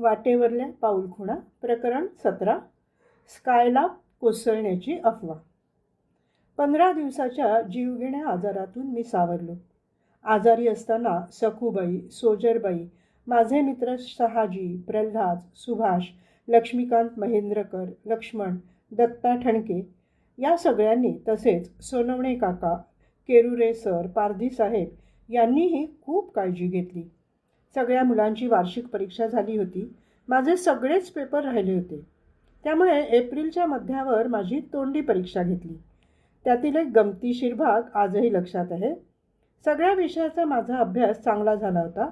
वाटेवरल्या पाऊलखुणा प्रकरण सतरा. स्कायला कोसळण्याची अफवा. पंधरा दिवसाच्या जीवघेण्या आजारातून मी सावरलो. आजारी असताना सखूबाई सोजरबाई माझे मित्र शहाजी प्रल्हाद सुभाष लक्ष्मीकांत महेंद्रकर लक्ष्मण दत्ता ठणके या सगळ्यांनी तसेच सोनवणे काका केरुरे सर पारधी साहेब यांनीही खूप काळजी घेतली. सगळ्या मुलांची वार्षिक परीक्षा झाली होती. माझे सगळेच पेपर राहिले होते. त्यामुळे एप्रिलच्या मध्यावर माझी तोंडी परीक्षा घेतली. त्यातील एक गमतीशीर भाग आजही लक्षात आहे. सगळ्या विषयाचा माझा अभ्यास चांगला झाला होता.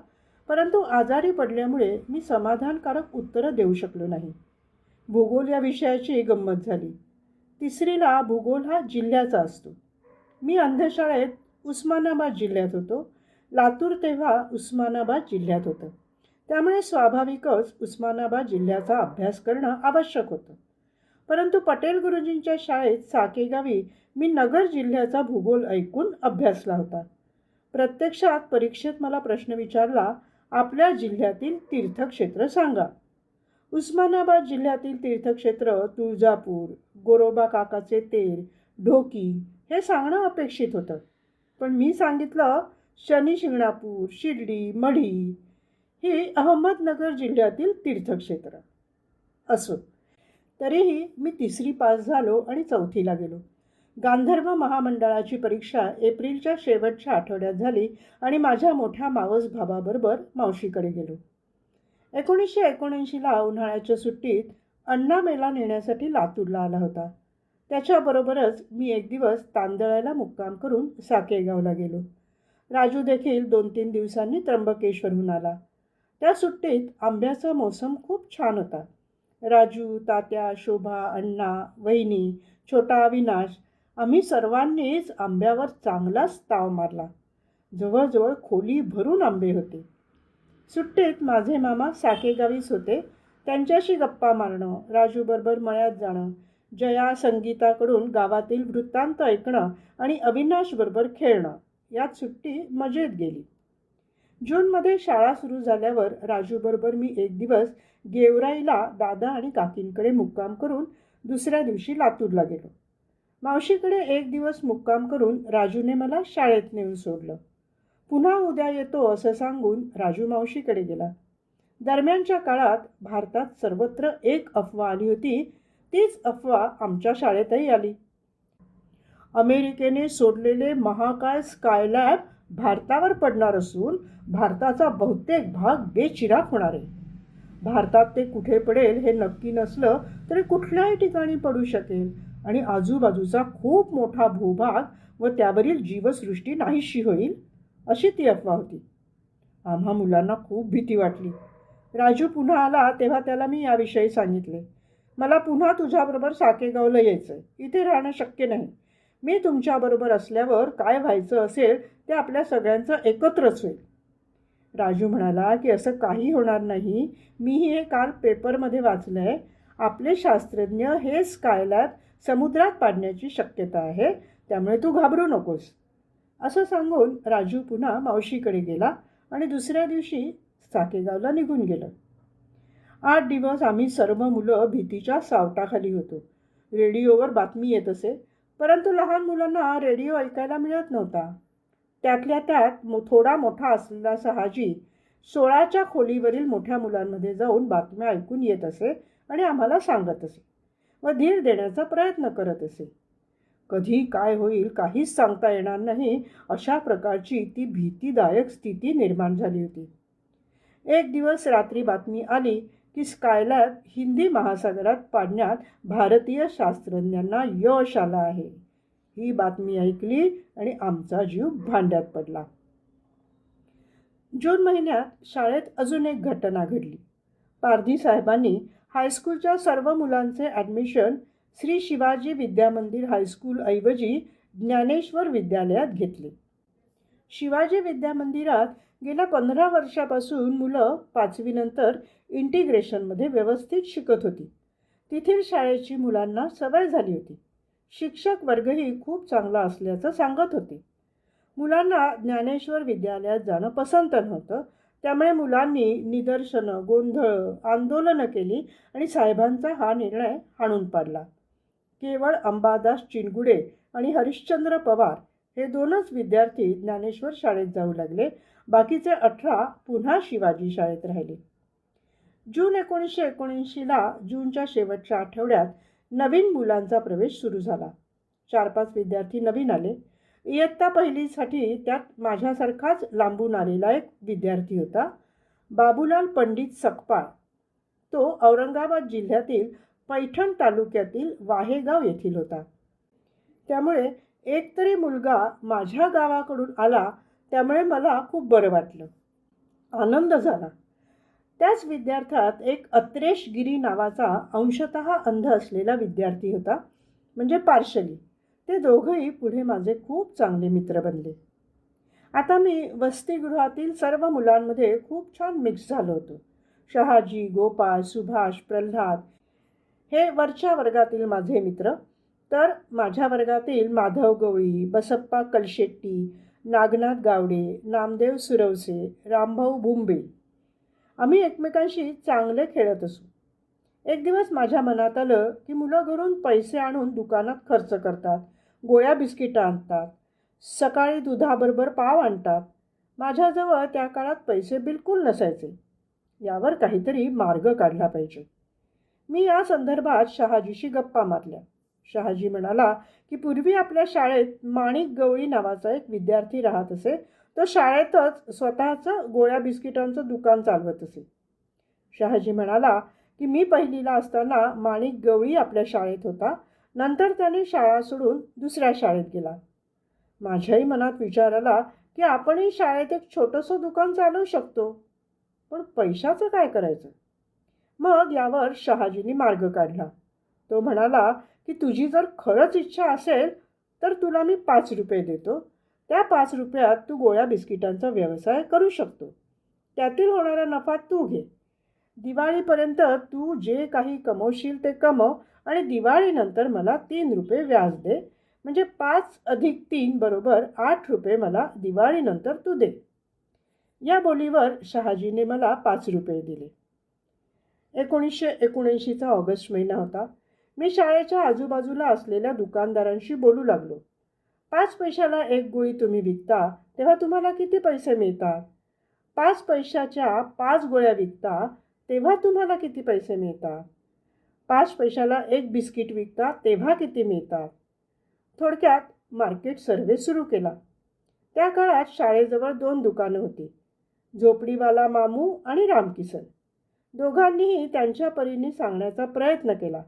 परंतु आजारी पडल्यामुळे मी समाधानकारक उत्तरं देऊ शकलो नाही. भूगोल या विषयाची गंमत झाली. तिसरीला भूगोल हा जिल्ह्याचा असतो. मी अंधशाळेत उस्मानाबाद जिल्ह्यात होतो. लातूर तेव्हा उस्मानाबाद जिल्ह्यात होतं. त्यामुळे स्वाभाविकच उस्मानाबाद जिल्ह्याचा अभ्यास करणं आवश्यक होतं. परंतु पटेल गुरुजींच्या शाळेत साकेगावी मी नगर जिल्ह्याचा भूगोल ऐकून अभ्यासला होता. प्रत्यक्षात परीक्षेत मला प्रश्न विचारला आपल्या जिल्ह्यातील तीर्थक्षेत्र सांगा. उस्मानाबाद जिल्ह्यातील तीर्थक्षेत्र तुळजापूर गोरोबा काकाचे तेर ढोकी हे सांगणं अपेक्षित होतं. पण मी सांगितलं शनी शिंगणापूर शिर्डी मढी ही अहमदनगर जिल्ह्यातील तीर्थक्षेत्र असो तरीही मी तिसरी पास झालो आणि चौथीला गेलो. गांधर्व महामंडळाची परीक्षा एप्रिलच्या शेवटच्या आठवड्यात झाली आणि माझ्या मोठ्या मावस भावाबरोबर मावशीकडे गेलो. एकोणीसशे एकोणऐंशीला उन्हाळ्याच्या सुट्टीत अण्णा मेला नेण्यासाठी लातूरला आला होता. त्याच्याबरोबरच मी एक दिवस तांदळाला मुक्काम करून साकेगावला गेलो. राजू देखील दोन तीन दिवसांनी त्र्यंबकेश्वरहून आला. त्या सुट्टीत आंब्याचा मोसम खूप छान होता. राजू तात्या शोभा अण्णा वहिनी छोटा अविनाश आम्ही सर्वांनीच आंब्यावर चांगलाच ताव मारला. जवळजवळ खोली भरून आंबे होते. सुट्टीत माझे मामा साकेगावीच होते. त्यांच्याशी गप्पा मारणं राजूबरोबर मळ्यात जाणं जया संगीताकडून गावातील वृत्तांत ऐकणं आणि अविनाशबरोबर खेळणं. यात सुट्टी मजेत गेली. जूनमध्ये शाळा सुरू झाल्यावर राजूबरोबर मी एक दिवस गेवराईला दादा आणि काकींकडे मुक्काम करून दुसऱ्या दिवशी लातूरला गेलो. मावशीकडे एक दिवस मुक्काम करून राजूने मला शाळेत नेऊन सोडलं. पुन्हा उद्या येतो असं सांगून राजू मावशीकडे गेला. दरम्यानच्या काळात भारतात सर्वत्र एक अफवा आली होती. तीच अफवा आमच्या शाळेतही आली. अमेरिकेने सोडलेले महाकाय स्कायलॅब भारतावर पडणार असून भारताचा बहुतेक भाग बेचिराक होणार आहे. भारतात ते कुठे पडेल हे नक्की नसलं तरी कुठल्याही ठिकाणी पडू शकेल आणि आजूबाजूचा खूप मोठा भूभाग व त्यावरील जीवसृष्टी नाहीशी होईल अशी ती अफवा होती. आम्हा मुलांना खूप भीती वाटली. राजू पुन्हा आला तेव्हा त्याला मी याविषयी सांगितले. मला पुन्हा तुझ्याबरोबर साकेगावला यायचं आहे इथे राहणं शक्य नाही. मी तुमच्याबरोबर असल्यावर काय व्हायचं असेल ते आपल्या सगळ्यांचं एकत्रच होईल. राजू म्हणाला की असं काही होणार नाही. मीही हे काल पेपरमध्ये वाचलं आहे आपले शास्त्रज्ञ हे स्कायलॅब समुद्रात पाडण्याची शक्यता आहे त्यामुळे तू घाबरू नकोस. असं सांगून राजू पुन्हा मावशीकडे गेला आणि दुसऱ्या दिवशी साकेगावला निघून गेलं. आठ दिवस आम्ही सर्व मुलं भीतीच्या सावटाखाली होतो. रेडिओवर बातमी येत असे. परंतु लहान मुलांना रेडिओ ऐकायला मिळत नव्हता. त्यातल्या त्यात थोडा मोठा असलेला सहाजी सोळाच्या खोलीवरील मोठ्या मुलांमध्ये जाऊन बातम्या ऐकून येत असे आणि आम्हाला सांगत असे व धीर देण्याचा प्रयत्न करत असे. कधी काय होईल काहीच सांगता येणार नाही अशा प्रकारची ती भीतीदायक स्थिती निर्माण झाली होती. एक दिवस रात्री बातमी आली की स्कायलॅब हिंदी महासागरात पाडण्यात भारतीय शास्त्रज्ञांना यश आलं आहे. ही बातमी ऐकली आणि आमचा जीव भांड्यात पडला. जून महिन्यात शाळेत अजून एक घटना घडली. पारधी साहेबांनी हायस्कूलच्या सर्व मुलांचे ॲडमिशन श्री शिवाजी विद्यामंदिर हायस्कूलऐवजी ज्ञानेश्वर विद्यालयात घेतले. शिवाजी विद्यामंदिरात गेल्या पंधरा वर्षापासून मुलं पाचवीनंतर इंटिग्रेशनमध्ये व्यवस्थित शिकत होती. तेथील शाळेची मुलांना सवय झाली होती. शिक्षक वर्गही खूप चांगला असल्याचं सांगत होते. मुलांना ज्ञानेश्वर विद्यालयात जाणं पसंत नव्हतं. त्यामुळे मुलांनी निदर्शनं गोंधळ आंदोलनं केली आणि साहेबांचा हा निर्णय हाणून पाडला. केवळ अंबादास चिनगुडे आणि हरिश्चंद्र पवार हे दोनच विद्यार्थी ज्ञानेश्वर शाळेत जाऊ लागले. बाकीचे अठरा पुन्हा शिवाजी शाळेत राहिले. जून एकोणीसशे एकोणऐंशीला जूनच्या शेवटच्या आठवड्यात नवीन मुलांचा प्रवेश सुरू झाला. चार पाच विद्यार्थी नवीन आले. इयत्ता पहिलीसाठी त्यात माझ्यासारखाच लांबून आलेला एक विद्यार्थी होता बाबूलाल पंडित सकपाळ. तो औरंगाबाद जिल्ह्यातील पैठण तालुक्यातील वाहेगाव येथील होता. त्यामुळे एक तरी मुलगा माझ्या गावाकडून आला त्यामुळे मला खूप बरं वाटलं. आनंद झाला. त्याच विद्यार्थ्यात एक अत्रेश गिरी नावाचा अंशतः अंध असलेला विद्यार्थी होता म्हणजे पार्शली. ते दोघंही पुढे माझे खूप चांगले मित्र बनले. आता मी वसतिगृहातील सर्व मुलांमध्ये खूप छान मिक्स झालो होतो. शहाजी गोपाळ सुभाष प्रल्हाद हे वरच्या वर्गातील माझे मित्र. तर माझ्या वर्गातील माधव गवळी बसप्पा कलशेट्टी नागनाथ गावडे नामदेव सुरवसे रामभाऊ भुंबे आम्ही एकमेकांशी चांगले खेळत असू. एक दिवस माझ्या मनात आलं की मुलं घरून पैसे आणून दुकानात खर्च करतात गोळ्या बिस्किटं आणतात सकाळी दुधाबरोबर पाव आणतात. माझ्याजवळ त्या काळात पैसे बिलकुल नसायचे. यावर काहीतरी मार्ग काढला पाहिजे. मी या संदर्भात शहाजीशी गप्पा मारल्या. शहाजी म्हणाला की पूर्वी आपल्या शाळेत माणिक गवळी नावाचा एक विद्यार्थी राहत असे. तो शाळेतच स्वतःचं गोळ्या बिस्किटांचं दुकान चालवत असे. शहाजी म्हणाला की मी पहिलीला असताना माणिक गवळी आपल्या शाळेत होता. नंतर त्याने शाळा सोडून दुसऱ्या शाळेत गेला. माझ्याही मनात विचार आला की आपणही शाळेत एक छोटंसं दुकान चालवू शकतो. पण पैशाचं काय करायचं? मग यावर शहाजीने मार्ग काढला. तो म्हणाला की तुझी जर खरंच इच्छा असेल तर तुला मी पाच रुपये देतो. त्या पाच रुपयात तू गोळ्या बिस्किटांचा व्यवसाय करू शकतो. त्यातील होणारा नफा तू घे. दिवाळीपर्यंत तू जे काही कमवशील ते कमव आणि दिवाळीनंतर मला तीन रुपये व्याज दे. म्हणजे पाच अधिक तीन बरोबर आठ रुपये मला दिवाळीनंतर तू दे. या बोलीवर शहाजीने मला पाच रुपये दिले. एकोणीसशे एकोणऐंशीचा ऑगस्ट महिना होता. मी शाळेच्या आजूबाजूला असलेल्या दुकानदारांशी बोलू लागलो. पाच पैशाला एक गोळी तुम्ही विकता तेव्हा तुम्हाला किती पैसे मिळतात? पाच पैशाच्या पाच गोळ्या विकता तेव्हा तुम्हाला किती पैसे मिळतात? पाच पैशाला एक बिस्किट विकता तेव्हा किती मिळतात? थोडक्यात मार्केट सर्वे सुरू केला. त्या काळात शाळेजवळ दोन दुकानं होती झोपडीवाला मामू आणि रामकिसन. दोघांनीही त्यांच्या परीने सांगण्याचा प्रयत्न केला.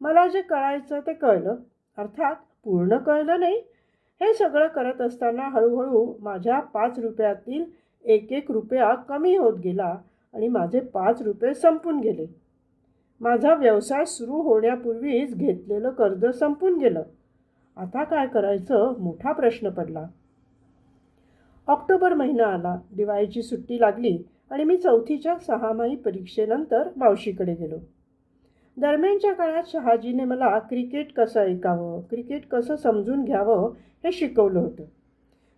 मला जे कळायचं ते कळलं. अर्थात पूर्ण कळलं नाही. हे सगळं करत असताना हळूहळू माझ्या पाच रुपयातील एक एक रुपया कमी होत गेला आणि माझे पाच रुपये संपून गेले. माझा व्यवसाय सुरू होण्यापूर्वीच घेतलेलं कर्ज संपून गेलं. आता काय करायचं मोठा प्रश्न पडला. ऑक्टोबर महिना आला. दिवाळीची सुट्टी लागली आणि मी चौथीच्या सहामाही परीक्षेनंतर मावशीकडे गेलो. दरम्यानच्या काळात शहाजीने मला क्रिकेट कसं ऐकावं क्रिकेट कसं समजून घ्यावं हे शिकवलं होतं.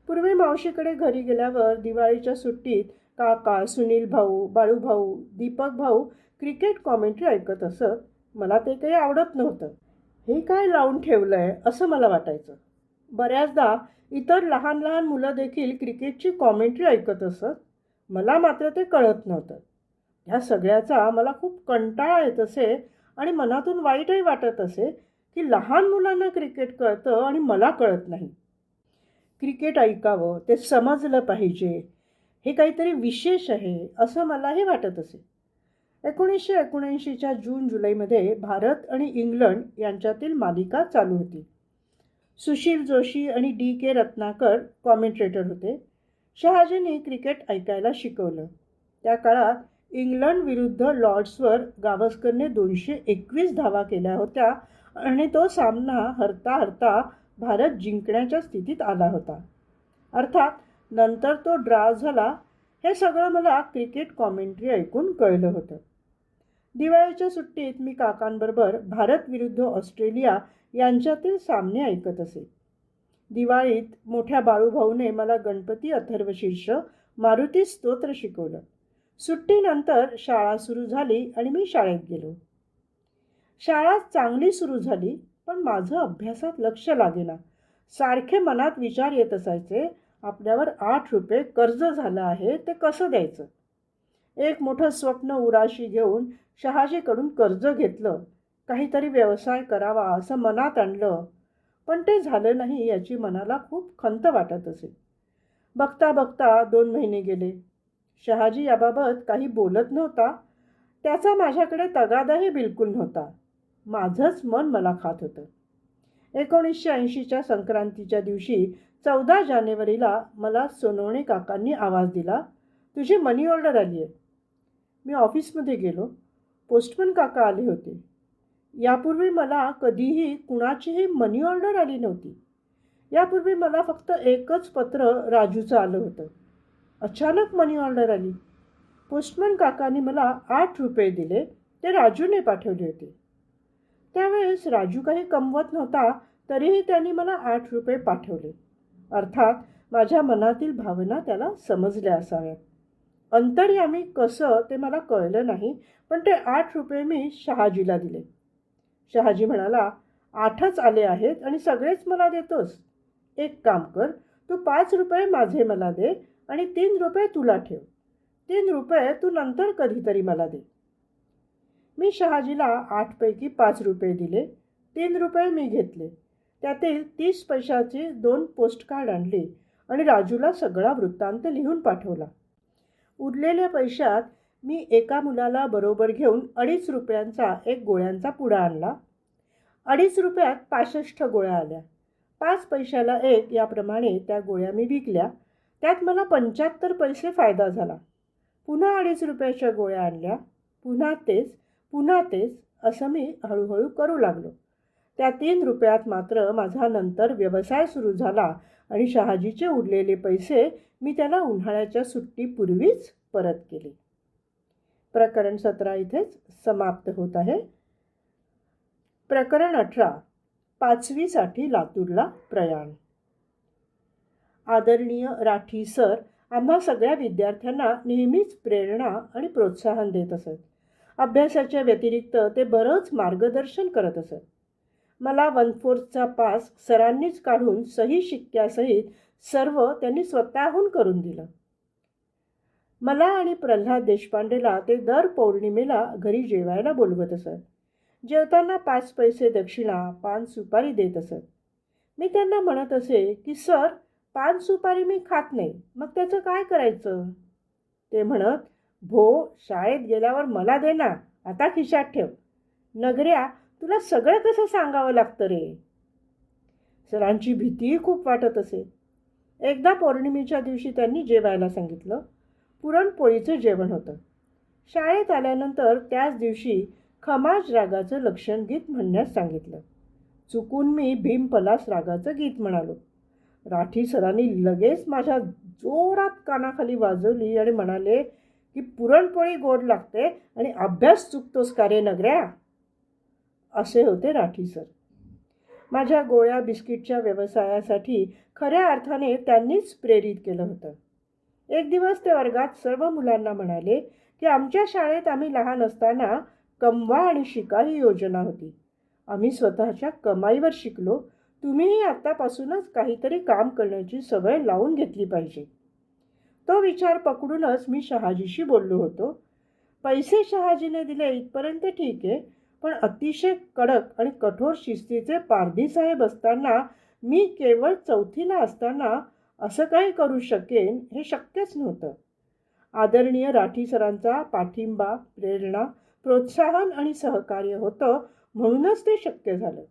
पूर्वी मावशीकडे घरी गेल्यावर दिवाळीच्या सुट्टीत काका सुनील भाऊ बाळूभाऊ दीपक भाऊ क्रिकेट कॉमेंट्री ऐकत असत. मला ते काही आवडत नव्हतं. हे काय लावून ठेवलं आहे असं मला वाटायचं. बऱ्याचदा इतर लहान लहान मुलं देखील क्रिकेटची कॉमेंट्री ऐकत असत. मला मात्र ते कळत नव्हतं. ह्या सगळ्याचा मला खूप कंटाळा येत असे आणि मनातून वाईटही वाटत असे की लहान मुलांना क्रिकेट कळतं आणि मला कळत नाही. क्रिकेट ऐकावं ते समजलं पाहिजे. हे काहीतरी विशेष आहे असं मलाही वाटत असे. एकोणीसशे एकोणऐंशीच्या जून जुलैमध्ये भारत आणि इंग्लंड यांच्यातील मालिका चालू होती. सुशील जोशी आणि डी के रत्नाकर कॉमेंट्रेटर होते. शहाजींनी क्रिकेट ऐकायला शिकवलं. त्या काळात इंग्लंड विरुद्ध लॉर्ड्सवर गावस्करने दोनशे एकवीस धावा केल्या होत्या आणि तो सामना हरता हरता भारत जिंकण्याच्या स्थितीत आला होता. अर्थात नंतर तो ड्रा झाला हे सगळं मला क्रिकेट कॉमेंट्री ऐकून कळलं होतं. दिवाळीच्या सुट्टीत मी काकांबरोबर भारत विरुद्ध ऑस्ट्रेलिया यांच्यातील सामने ऐकत असे. दिवाळीत मोठ्या बाळूभाऊने मला गणपती अथर्वशीर्ष मारुती स्तोत्र शिकवलं. सुट्टीनंतर शाळा सुरू झाली आणि मी शाळेत गेलो. शाळा चांगली सुरू झाली पण माझं अभ्यासात लक्ष लागेना. सारखे मनात विचार येत असायचे आपल्यावर आठ रुपये कर्ज झालं आहे ते कसं द्यायचं? एक मोठं स्वप्न उराशी घेऊन शहाजीकडून कर्ज घेतलं. काहीतरी व्यवसाय करावा असं मनात आणलं. पण ते झालं नाही याची मनाला खूप खंत वाटत असे. बघता बघता दोन महिने गेले. शहाजी याबाबत काही बोलत नव्हता. त्याचा माझ्याकडे तगादाही बिलकुल नव्हता. माझंच मन मला खात होतं. एकोणीसशे ऐंशीच्या संक्रांतीच्या दिवशी चौदा जानेवारीला मला सोनवणे काकांनी आवाज दिला तुझी मनी ऑर्डर आली आहे. मी ऑफिसमध्ये गेलो. पोस्टमन काका आले होते. यापूर्वी मला कधीही कुणाचीही मनी ऑर्डर आली नव्हती. यापूर्वी मला फक्त एकच पत्र राजूचं आलं होतं. अचानक मनी ऑर्डर आली. पोस्टमन काकाने मला आठ रुपये दिले ते राजूने पाठवले होते. त्यावेळेस राजू काही कमवत नव्हता तरीही त्यांनी मला आठ रुपये पाठवले. अर्थात माझ्या मनातील भावना त्याला समजल्या असाव्यात. अंतर्यामी कसं ते मला कळलं नाही पण ते आठ रुपये मी शहाजीला दिले. शहाजी म्हणाला आठच आले आहेत आणि सगळेच मला देतोस. एक काम कर तू पाच रुपये माझे मला दे आणि तीन रुपये तुला ठेव. तीन रुपये तू नंतर कधीतरी मला दे. मी शहाजीला आठपैकी पाच रुपये दिले. तीन रुपये मी घेतले. त्यातील तीस पैशाचे दोन पोस्टकार्ड आणले आणि राजूला सगळा वृत्तांत लिहून पाठवला. उरलेल्या पैशात मी एका मुलाला बरोबर घेऊन अडीच रुपयांचा एक गोळ्यांचा पुडा आणला. अडीच रुपयात पासष्ट गोळ्या आल्या. पाच पैशाला एक याप्रमाणे त्या गोळ्या मी विकल्या. त्यात मला पंच्याहत्तर पैसे फायदा झाला. पुन्हा अडीच रुपयाच्या गोळ्या आणल्या. पुन्हा तेच पुन्हा तेच असं मी हळूहळू करू लागलो. त्या तीन रुपयात मात्र माझा नंतर व्यवसाय सुरू झाला आणि शहाजीचे उरलेले पैसे मी त्याला उन्हाळ्याच्या सुट्टीपूर्वीच परत केले. प्रकरण सतरा इथेच समाप्त होत आहे. प्रकरण अठरा पाचवीसाठी लातूरला प्रयाण. आदरणीय राठी सर आम्हा सगळ्या विद्यार्थ्यांना नेहमीच प्रेरणा आणि प्रोत्साहन देत असत. अभ्यासाच्या व्यतिरिक्त ते बरंच मार्गदर्शन करत असत. मला वन फोर्थचा पास सरांनीच काढून सही शिक्क्यासहित सर्व त्यांनी स्वतःहून करून दिलं. मला आणि प्रल्हाद देशपांडेला ते दर पौर्णिमेला घरी जेवायला बोलवत असत. जेवताना पाच पैसे दक्षिणा पान सुपारी देत असत. मी त्यांना म्हणत असे की सर पान सुपारी मी खात नाही. मग त्याचं काय करायचं? ते म्हणत भो शाळेत गेल्यावर मला दे ना आता खिशात ठेव. नगऱ्या तुला सगळं कसं सांगावं लागतं रे? सरांची भीतीही खूप वाटत असे. एकदा पौर्णिमेच्या दिवशी त्यांनी जेवायला सांगितलं. पुरणपोळीचं जेवण होतं. शाळेत आल्यानंतर त्याच दिवशी खमाज रागाचं लक्षण गीत म्हणण्यास सांगितलं. चुकून मी भीमपलास रागाचं गीत म्हणालो. राठी सरांनी लगेच माझ्या जोरात कानाखाली वाजवली आणि म्हणाले की पुरणपोळी गोड लागते आणि अभ्यास चुकतोस का रे नगऱ्या? असे होते राठी सर. माझ्या गोळ्या बिस्किटच्या व्यवसायासाठी खऱ्या अर्थाने त्यांनीच प्रेरित केलं होतं. एक दिवस ते वर्गात सर्व मुलांना म्हणाले की आमच्या शाळेत आम्ही लहान असताना कमवा आणि शिका ही योजना होती. आम्ही स्वतःच्या कमाईवर शिकलो तुम्हीही आत्तापासूनच काहीतरी काम करण्याची सवय लावून घेतली पाहिजे. तो विचार पकडूनच मी शहाजीशी बोललो होतो. पैसे शहाजीने दिले इथपर्यंत ठीक आहे पण अतिशय कडक आणि कठोर शिस्तीचे पारधी साहेब असताना मी केवळ चौथीला असताना असं काही करू शकेन हे शक्यच नव्हतं. आदरणीय राठी सरांचा पाठिंबा प्रेरणा प्रोत्साहन आणि सहकार्य होतं म्हणूनच ते शक्य झालं.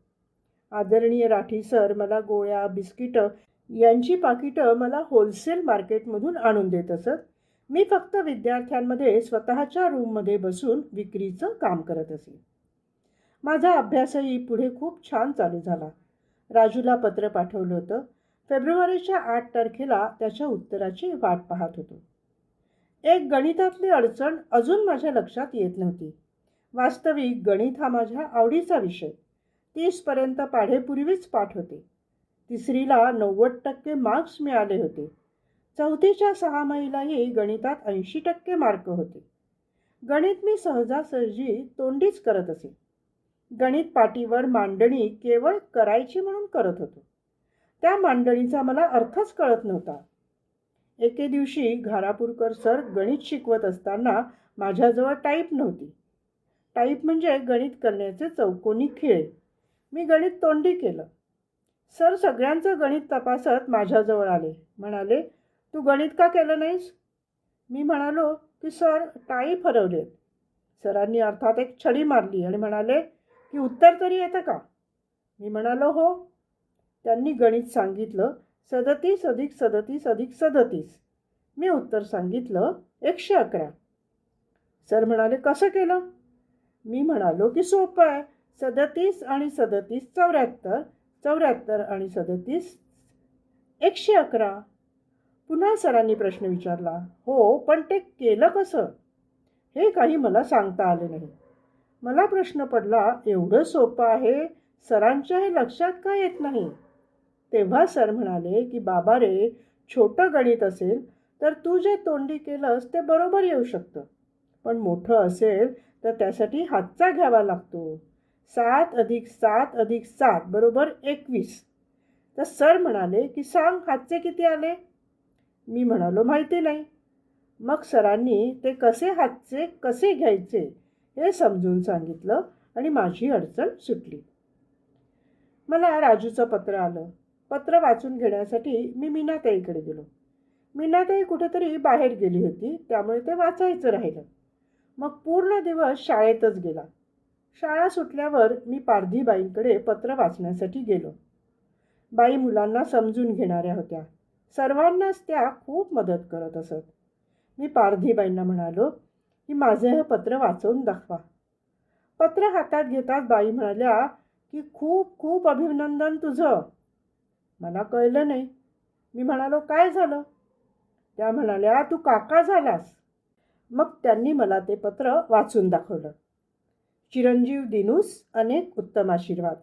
आदरणीय राठी सर मला गोळ्या बिस्किटं यांची पाकिटं मला होलसेल मार्केटमधून आणून देत असत. मी फक्त विद्यार्थ्यांमध्ये स्वतःच्या रूममध्ये बसून विक्रीचं काम करत असे. माझा अभ्यासही पुढे खूप छान चालू झाला. राजूला पत्र पाठवलं होतं. फेब्रुवारीच्या आठ तारखेला त्याच्या उत्तराची वाट पाहत होतो. एक गणितातली अडचण अजून माझ्या लक्षात येत नव्हती. वास्तविक गणित हा माझ्या आवडीचा विषय. तीसपर्यंत पाढेपूर्वीच पाठ होते. तिसरीला नव्वद टक्के मार्क्स मिळाले होते. चौथीच्या सहा महिलाही गणितात ऐंशी टक्के मार्क होते. गणित मी सहजासहजी तोंडीच करत असे. गणित पाटीवर मांडणी केवळ करायची म्हणून करत होतो. त्या मांडणीचा मला अर्थच कळत नव्हता. एके दिवशी घारापूरकर सर गणित शिकवत असताना माझ्याजवळ टाईप नव्हती. टाईप म्हणजे गणित करण्याचे चौकोनी खिळे. मी गणित तोंडी केलं. सर सगळ्यांचं गणित तपासत माझ्याजवळ आले. म्हणाले तू गणित का केलं नाहीस? मी म्हणालो की सर टाईप हरवलेत सरांनी अर्थात एक छडी मारली आणि म्हणाले की उत्तर तरी येतं का? मी म्हणालो हो. त्यांनी गणित सांगितलं सदतीस अधिक सदतीस अधिक सदतीस. मी उत्तर सांगितलं एकशे अकरा. सर म्हणाले कसं केलं? मी म्हणालो की सोपं आहे. सदतीस आणि सदतीस चौऱ्याहत्तर चौऱ्याहत्तर आणि सदतीस एकशे अकरा. पुन्हा सरांनी प्रश्न विचारला हो पण ते केलं कसं? हे काही मला सांगता आले नाही. मला प्रश्न पडला एवढं सोपं आहे? सरांच्या हे लक्षात का येत नाही? तेव्हा सर म्हणाले की बाबा रे छोटं गणित असेल तर तू जे तोंडी केलंस ते बरोबर येऊ शकतं. पण मोठं असेल तर त्यासाठी हातचा घ्यावा लागतो. सात अधिक सात अधिक सात बरोबर एकवीस. तर सर म्हणाले की सांग हातचे किती आले? मी म्हणालो माहिती नाही. मग सरांनी ते कसे हातचे कसे घ्यायचे हे समजून सांगितलं आणि माझी अडचण सुटली. मला राजूचं पत्र आलं. पत्र वाचून घेण्यासाठी मी मीनाताईकडे गेलो. मीनाताई कुठेतरी बाहेर गेली होती त्यामुळे ते वाचायचं राहिलं. मग पूर्ण दिवस शाळेतच गेला. शाळा सुटल्यावर मी पारधीबाईंकडे पत्र वाचण्यासाठी गेलो. बाई मुलांना समजून घेणाऱ्या होत्या. सर्वांनाच त्या खूप मदत करत असत. मी पारधीबाईंना म्हणालो की माझे हे पत्र वाचवून दाखवा. पत्र हातात घेतात बाई म्हणाल्या की खूप खूप अभिनंदन तुझं. मला कळलं नाही. मी म्हणालो काय झालं? त्या म्हणाल्या तू काका झालास. मग त्यांनी मला ते पत्र वाचून दाखवलं. चिरंजीव दिनूस अनेक उत्तम आशीर्वाद.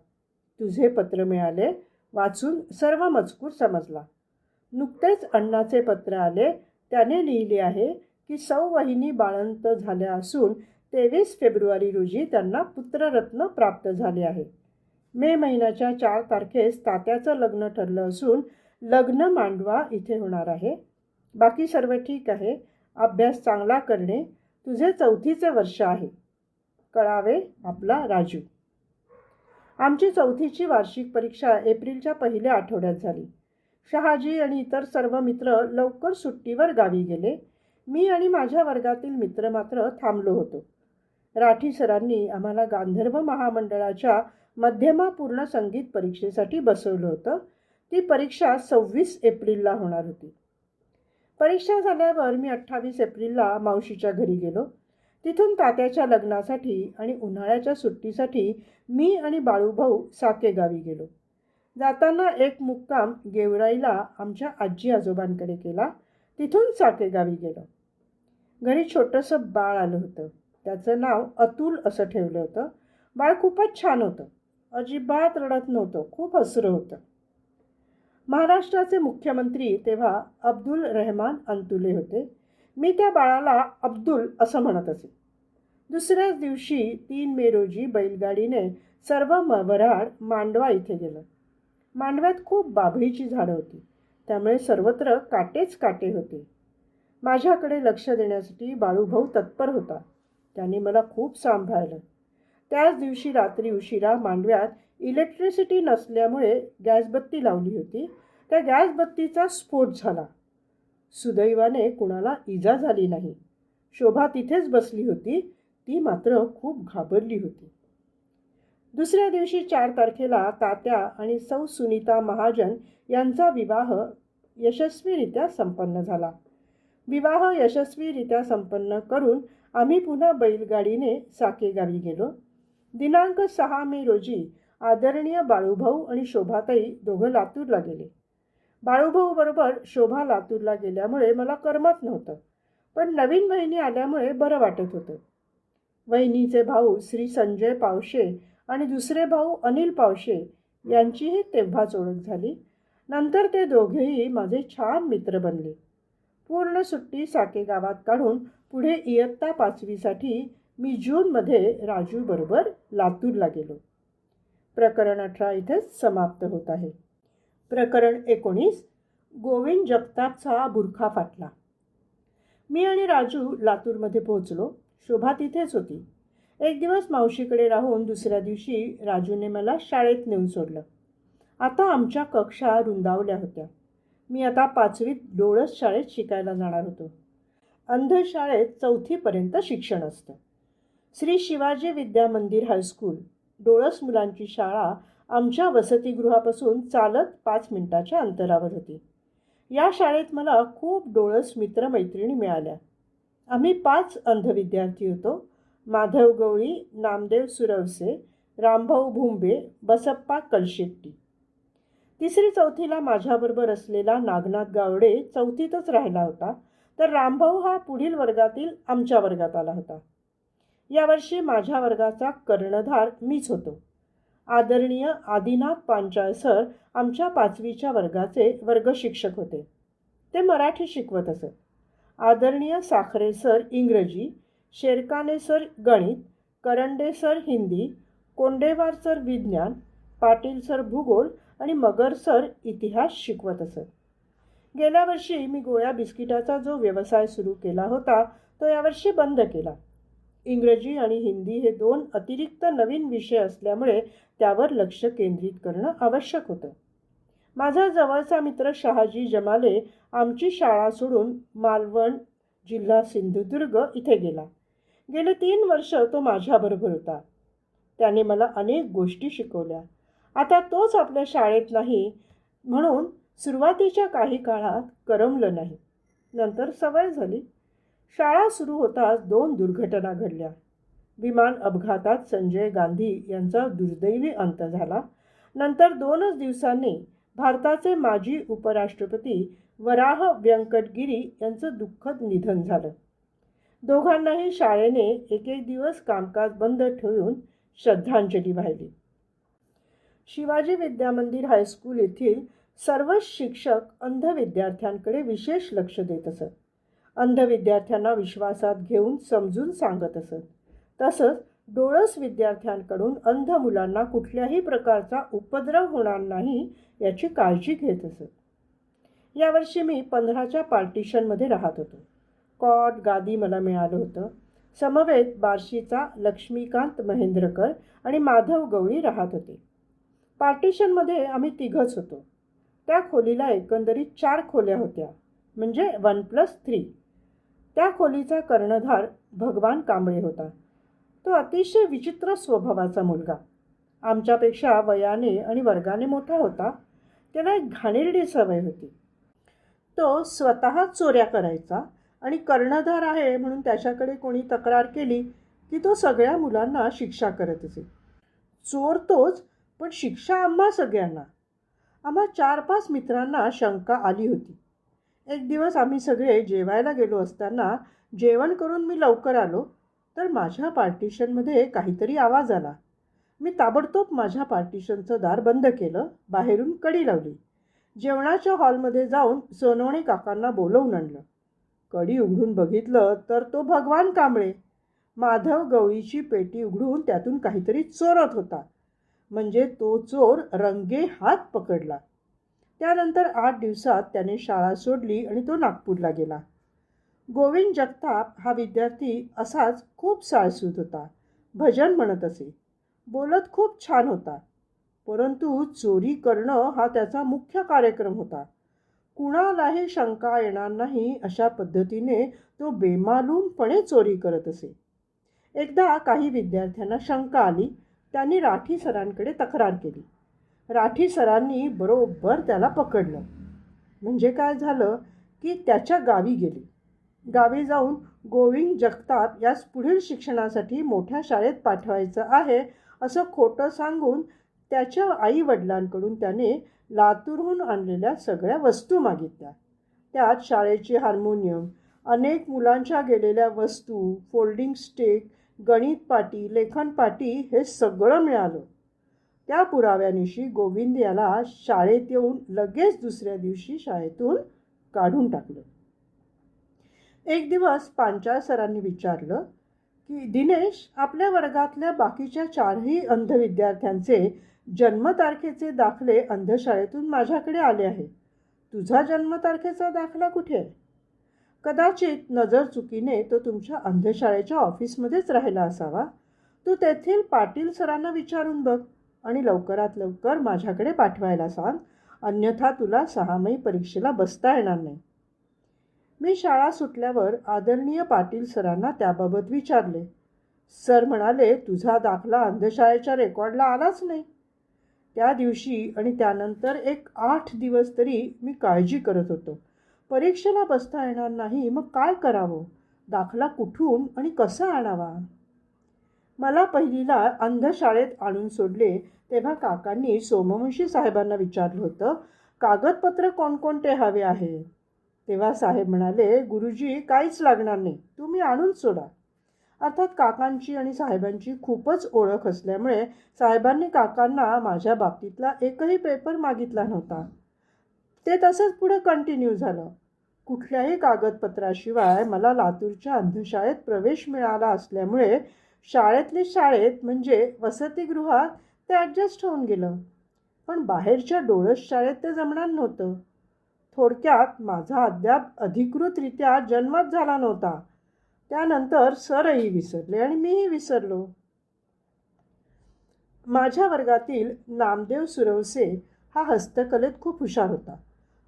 तुझे पत्र मिळाले वाचून सर्व मजकूर समजला. नुकतेच अण्णाचे पत्र आले त्याने लिहिले आहे की सौवहिनी बाळंत झाल्या असून तेवीस फेब्रुवारी रोजी त्यांना पुत्ररत्न प्राप्त झाले आहे. मे महिन्याच्या चार तारखेस तात्याचं लग्न ठरलं असून लग्न मांडवा इथे होणार आहे. बाकी सर्व ठीक आहे. अभ्यास चांगला करणे तुझे चौथीचे वर्ष आहे. कळावे आपला राजू. आमची चौथीची वार्षिक परीक्षा एप्रिलच्या पहिल्या आठवड्यात झाली. शहाजी आणि इतर सर्व मित्र लवकर सुट्टीवर गावी गेले. मी आणि माझ्या वर्गातील मित्र मात्र थांबलो होतो. राठी सरांनी आम्हाला गांधर्व महामंडळाच्या मध्यमापूर्ण संगीत परीक्षेसाठी बसवलं होतं. ती परीक्षा सव्वीस एप्रिलला होणार होती. परीक्षा झाल्यावर मी अठ्ठावीस एप्रिलला मावशीच्या घरी गेलो. तिथून तात्याच्या लग्नासाठी आणि उन्हाळ्याच्या सुट्टीसाठी मी आणि बाळूभाऊ साके गावी गेलो. जाताना एक मुक्काम गेवराईला आमच्या आजी आजोबांकडे केला. तिथून साके गावी गेलो. घरी छोटंसं बाळ आलं होतं. त्याचं नाव अतुल असं ठेवलं होतं. बाळ खूपच छान होतं. अजिबात रडत नव्हतं. खूप हसरं होतं. महाराष्ट्राचे मुख्यमंत्री तेव्हा अब्दुल रहमान अंतुले होते. मी त्या बाळाला अब्दुल असं म्हणत असे. दुसऱ्याच दिवशी तीन मे रोजी बैलगाडीने सर्व म वऱ्हाड मांडवा इथे गेलं. मांडव्यात खूप बाभळीची झाडं होती. त्यामुळे सर्वत्र काटेच काटे होते. माझ्याकडे लक्ष देण्यासाठी बाळूभाऊ तत्पर होता. त्याने मला खूप सांभाळलं. त्याच दिवशी रात्री उशिरा मांडव्यात इलेक्ट्रिसिटी नसल्यामुळे गॅसबत्ती लावली होती. त्या गॅसबत्तीचा स्फोट झाला. सुदैवाने कुणाला इजा झाली नाही. शोभा तिथेच बसली होती. ती मात्र खूप घाबरली होती. दुसऱ्या दिवशी चार तारखेला तात्या आणि सौ सुनीता महाजन यांचा विवाह यशस्वीरित्या संपन्न झाला. विवाह यशस्वीरित्या संपन्न करून आम्ही पुन्हा बैलगाडीने साकेगावी गेलो. दिनांक सहा मे रोजी आदरणीय बाळूभाऊ आणि शोभाताई दोघं लातूरला गेले. बाळूभाऊबरोबर शोभा लातूरला गेल्यामुळे मला करमत नव्हतं पण नवीन महिने आल्यामुळे बरं वाटत होतं. वहिनीचे भाऊ श्री संजय पावशे आणि दुसरे भाऊ अनिल पावशे यांचीही तेव्हाच ओळख झाली. नंतर ते दोघेही माझे छान मित्र बनले. पूर्ण सुट्टी साके गावात काढून पुढे इयत्ता पाचवीसाठी मी जूनमध्ये राजूबरोबर लातूरला गेलो. प्रकरण अठरा इथेच समाप्त होत आहे. प्रकरण एकोणीस गोविंद जगतापचा बुरखा फाटला. मी आणि राजू लातूरमध्ये पोहोचलो. शोभा तिथेच होती. एक दिवस मावशीकडे राहून दुसऱ्या दिवशी राजूने मला शाळेत नेऊन सोडलं. आता आमच्या कक्षा रुंदावल्या होत्या. मी आता पाचवीत डोळस शाळेत शिकायला जाणार होतो. अंधशाळेत चौथीपर्यंत शिक्षण असतं. श्री शिवाजी विद्या मंदिर हायस्कूल डोळस मुलांची शाळा आमच्या वसतिगृहापासून चालत पाच मिनिटाच्या अंतरावर होती. या शाळेत मला खूप डोळस मित्रमैत्रिणी मिळाल्या. आम्ही पाच अंध विद्यार्थी होतो. माधव गवळी नामदेव सुरवसे रामभाऊ भुंबे बसप्पा कलशेट्टी. तिसरी चौथीला माझ्याबरोबर असलेला नागनाथ गावडे चौथीतच राहिला होता. तर रामभाऊ हा पुढील वर्गातील आमच्या वर्गात आला होता. यावर्षी माझ्या वर्गाचा कर्णधार मीच होतो. आदरणीय आदिनाथ पांचाळ सर आमच्या पाचवीच्या वर्गाचे वर्ग शिक्षक होते. ते मराठी शिकवत असत. आदरणीय साखरे सर इंग्रजी शेरकाने सर गणित करंडे सर हिंदी कोंडेवार सर विज्ञान पाटील सर भूगोल आणि मगर सर इतिहास शिकवत असत. गेल्या वर्षी मी गोळ्या बिस्किटाचा जो व्यवसाय सुरू केला होता तो यावर्षी बंद केला. इंग्रजी आणि हिंदी हे दोन अतिरिक्त नवीन विषय असल्यामुळे त्यावर लक्ष केंद्रित करणं आवश्यक होतं. माझा जवळचा मित्र शहाजी जमाले आमची शाळा सोडून मालवण जिल्हा सिंधुदुर्ग इथे गेला. गेले तीन वर्ष तो माझ्याबरोबर होता. त्याने मला अनेक गोष्टी शिकवल्या. आता तोच आपल्या शाळेत नाही म्हणून सुरुवातीच्या काही काळात करमलं नाही. नंतर सवय झाली. शाळा सुरू होताच दोन दुर्घटना घडल्या. विमान अपघातात संजय गांधी यांचा दुर्दैवी अंत झाला. नंतर दोनच दिवसांनी भारताचे माजी उपराष्ट्रपती वराह व्यंकटगिरी यांचं दुःखद निधन झालं. दोघांनाही शाळेने एक एक दिवस कामकाज बंद ठेवून श्रद्धांजली वाहिली. शिवाजी विद्यामंदिर हायस्कूल येथील सर्व शिक्षक अंध विद्यार्थ्यांकडे विशेष लक्ष देत असत. अंध विद्यार्थ्यांना विश्वासात घेऊन समजून सांगत असत. तसंच डोळस विद्यार्थ्यांकडून अंध मुलांना कुठल्याही प्रकारचा उपद्रव होणार नाही याची काळजी घेत असत. यावर्षी मी पंधराच्या पार्टिशनमध्ये राहत होतो. कॉट गादी मला मिळालं होतं. समवेत बार्शीचा लक्ष्मीकांत महेंद्रकर आणि माधव गवळी राहत होते. पार्टिशनमध्ये आम्ही तिघच होतो. त्या खोलीला एकंदरीत चार खोल्या होत्या म्हणजे वन प्लस थ्री. त्या खोलीचा कर्णधार भगवान कांबळे होता. तो अतिशय विचित्र स्वभावाचा मुलगा. आमच्यापेक्षा वयाने आणि वर्गाने मोठा होता. त्याला एक घाणेरडी सवय होती. तो स्वतः चोऱ्या करायचा आणि कर्णधार आहे म्हणून त्याच्याकडे कोणी तक्रार केली की तो सगळ्या मुलांना शिक्षा करत असे. चोर तोच पण शिक्षा आम्हा सगळ्यांना. आम्हा चार पाच मित्रांना शंका आली होती. एक दिवस आम्ही सगळे जेवायला गेलो असताना जेवण करून मी लवकर आलो. तर माझ्या पार्टिशनमध्ये काहीतरी आवाज आला. मी ताबडतोब माझ्या पार्टिशनचं दार बंद केलं बाहेरून कडी लावली. जेवणाच्या हॉलमध्ये जाऊन सोनवणे काकांना बोलवून आणलं. कडी उघडून बघितलं तर तो भगवान कांबळे. माधव गवळीची पेटी उघडून त्यातून काहीतरी चोरत होता. म्हणजे तो चोर रंगे हात पकडला. त्यानंतर आठ दिवसात त्याने शाळा सोडली आणि तो नागपूरला गेला. गोविंद जगताप हा विद्यार्थी असाच खूप साळसूत होता. भजन म्हणत असे. बोलत खूप छान होता. परंतु चोरी करणं हा त्याचा मुख्य कार्यक्रम होता. कुणालाही शंका येणार नाही अशा पद्धतीने तो बेमालूमपणे चोरी करत असे. एकदा काही विद्यार्थ्यांना शंका आली. त्यांनी राठी सरांकडे तक्रार केली. राठी सरांनी बरोबर त्याला पकडलं. म्हणजे काय झालं? की त्याच्या गावी गेली. गावी जाऊन गोविंद जगताप यास पुढील शिक्षणासाठी मोठ्या शाळेत पाठवायचं आहे असं खोटं सांगून त्याच्या आई वडिलांकडून त्याने लातूरहून आणलेल्या सगळ्या वस्तू मागितल्या. त्यात शाळेची हार्मोनियम अनेक मुलांच्या गेलेल्या वस्तू फोल्डिंग स्टिक गणित पाटी लेखन पाटी हे सगळं मिळालं. त्या पुराव्यानिशी गोविंद याला शाळेत येऊन लगेच दुसऱ्या दिवशी शाळेतून काढून टाकलं. एक दिवस पांचाळ सरांनी विचारलं की दिनेश आपल्या वर्गातल्या बाकीच्या चारही अंध विद्यार्थ्यांचे जन्मतारखेचे दाखले अंधशाळेतून माझ्याकडे आले आहे. तुझा जन्मतारखेचा दाखला कुठे आहे? कदाचित नजर चुकीने तो तुमच्या अंधशाळेच्या ऑफिसमध्येच राहिला असावा. तू तेथील पाटील सरांना विचारून बघ आणि लवकरात लवकर माझ्याकडे पाठवायला सांग. अन्यथा तुला सहामाही परीक्षेला बसता येणार नाही. मी शाळा सुटल्यावर आदरणीय पाटील सरांना त्याबाबत विचारले. सर म्हणाले तुझा दाखला अंधशाळेच्या रेकॉर्डला आलाच नाही. त्या दिवशी आणि त्यानंतर एक आठ दिवस तरी मी काळजी करत होतो. परीक्षेला बसता येणार नाही मग काय करावं? दाखला कुठून आणि कसा आणावा? मला पहिलीला अंधशाळेत आणून सोडले तेव्हा काकांनी सोमवंशी साहेबांना विचारलं होतं कागदपत्र कोणकोणते हवे आहे? तेव्हा साहेब म्हणाले गुरुजी काहीच लागणार नाही. तुम्ही आणून सोडा. अर्थात काकांची आणि साहेबांची खूपच ओळख असल्यामुळे साहेबांनी काकांना माझ्या बाबतीतला एकही पेपर मागितला नव्हता. ते तसंच पुढे कंटिन्यू झालं. कुठल्याही कागदपत्राशिवाय मला लातूरच्या अंधशाळेत प्रवेश मिळाला असल्यामुळे शाळेतली शाळेत म्हणजे वसतिगृहात ते ॲडजस्ट होऊन गेलं. पण बाहेरच्या डोळस शाळेत ते जमणार नव्हतं. थोडक्यात माझा अद्याप अधिकृतरित्या जन्मच झाला नव्हता. त्यानंतर सरही विसरले आणि मीही विसरलो. माझ्या वर्गातील नामदेव सुरवसे हा हस्तकलेत खूप हुशार होता.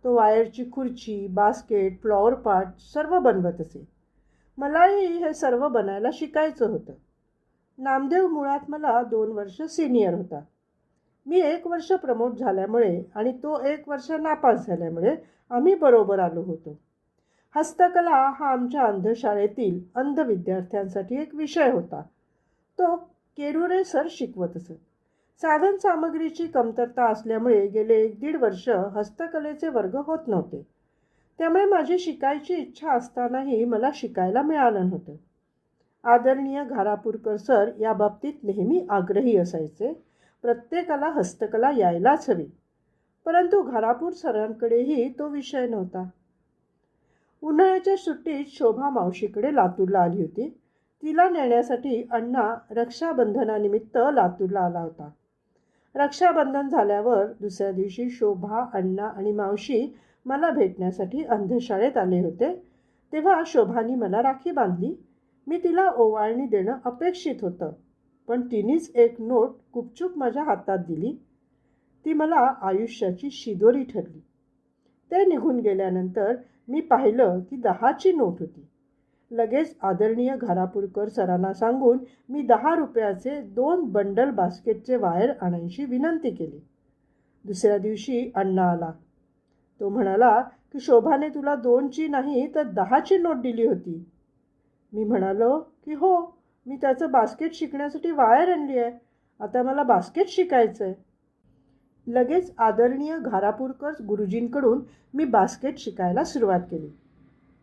तो वायरची खुर्ची बास्केट फ्लॉवर पाट सर्व बनवत असे. मलाही हे सर्व बनायला शिकायचं होतं. नामदेव मुळात मला दोन वर्ष सिनियर होता. मी एक वर्ष प्रमोट झाल्यामुळे आणि तो एक वर्ष नापास झाल्यामुळे आम्ही बरोबर आलो होतो. हस्तकला हा आमच्या अंधशाळेतील अंध विद्यार्थ्यांसाठी एक विषय होता. तो केरुरे सर शिकवत असत. साधन सामग्रीची कमतरता असल्यामुळे गेले एक दीड वर्ष हस्तकलेचे वर्ग होत नव्हते. त्यामुळे माझी शिकायची इच्छा असतानाही मला शिकायला मिळालं नव्हतं. आदरणीय घारापूरकर सर या बाबतीत नेहमी आग्रही असायचे. प्रत्येकाला हस्तकला यायलाच हवी. परंतु घारापूर सरांकडेही तो विषय नव्हता. उन्हाळ्याच्या सुट्टीत शोभा मावशीकडे लातूरला आली होती. तिला नेण्यासाठी अण्णा रक्षाबंधनानिमित्त लातूरला आला होता. रक्षाबंधन झाल्यावर दुसऱ्या दिवशी शोभा अण्णा आणि मावशी मला भेटण्यासाठी अंधशाळेत आले होते. तेव्हा शोभानी मला राखी बांधली. मी तिला ओवाळणी देणं अपेक्षित होतं. पण तिनेच एक नोट गुपचूप माझ्या हातात दिली. ती मला आयुष्याची शिदोरी ठरली. ते निघून गेल्यानंतर मी पाहिलं की दहाची नोट होती. लगेच आदरणीय घारापूरकर सरांना सांगून मी दहा रुपयाचे दोन बंडल बास्केटचे वायर आणायची विनंती केली. दुसऱ्या दिवशी अण्णा आला. तो म्हणाला की शोभाने तुला दोनची नाही तर दहाची नोट दिली होती. मी म्हणालो की हो मी त्याचं बास्केट शिकण्यासाठी वायर आणली आहे. आता मला बास्केट शिकायचं आहे लगेच आदरणीय घारापूरकर गुरुजींकडून मी बास्केट शिकायला सुरुवात केली.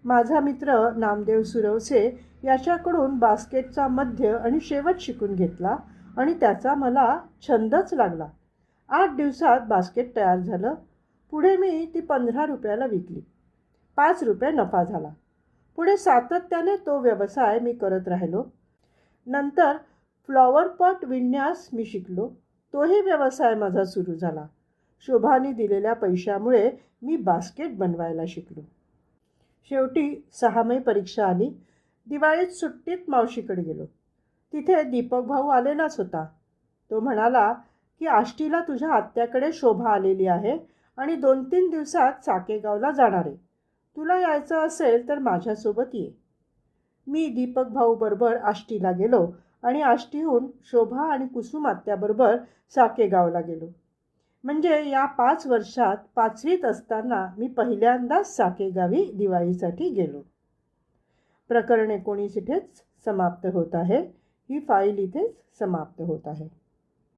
माझा मित्र नामदेव सुरवसे याच्याकडून बास्केटचा मध्य आणि शेवट शिकून घेतला आणि त्याचा मला छंदच लागला. आठ दिवसात बास्केट तयार झालं. पुढे मी ती पंधरा रुपयाला विकली. पाच रुपये नफा झाला. पुढे सातत्याने तो व्यवसाय मी करत राहिलो. नंतर फ्लॉवरपॉट विणण्यास मी शिकलो. तोही व्यवसाय माझा सुरू झाला. शोभाने दिलेल्या पैशामुळे मी बास्केट बनवायला शिकलो. शेवटी सहामाही परीक्षा आली. दिवाळीत सुट्टीत मावशीकडे गेलो. तिथे दीपक भाऊ आलेलाच होता. तो म्हणाला की आष्टीला तुझ्या आत्याकडे शोभा आलेली आहे आणि दोन तीन दिवसात साकेगावला जाणार आहे. तुला यायचं असेल तर माझ्यासोबत ये. मी दीपक भाऊ बरोबर आष्टीला गेलो आणि आष्टीहून शोभा आणि कुसुमात्याबरोबर साकेगावला गेलो. म्हणजे या पाच वर्षात पाचवीत असताना मी पहिल्यांदाच साकेगावी दिवाळीसाठी गेलो. प्रकरण एकोणीस इथेच समाप्त होत आहे. ही फाईल इथेच समाप्त होत आहे.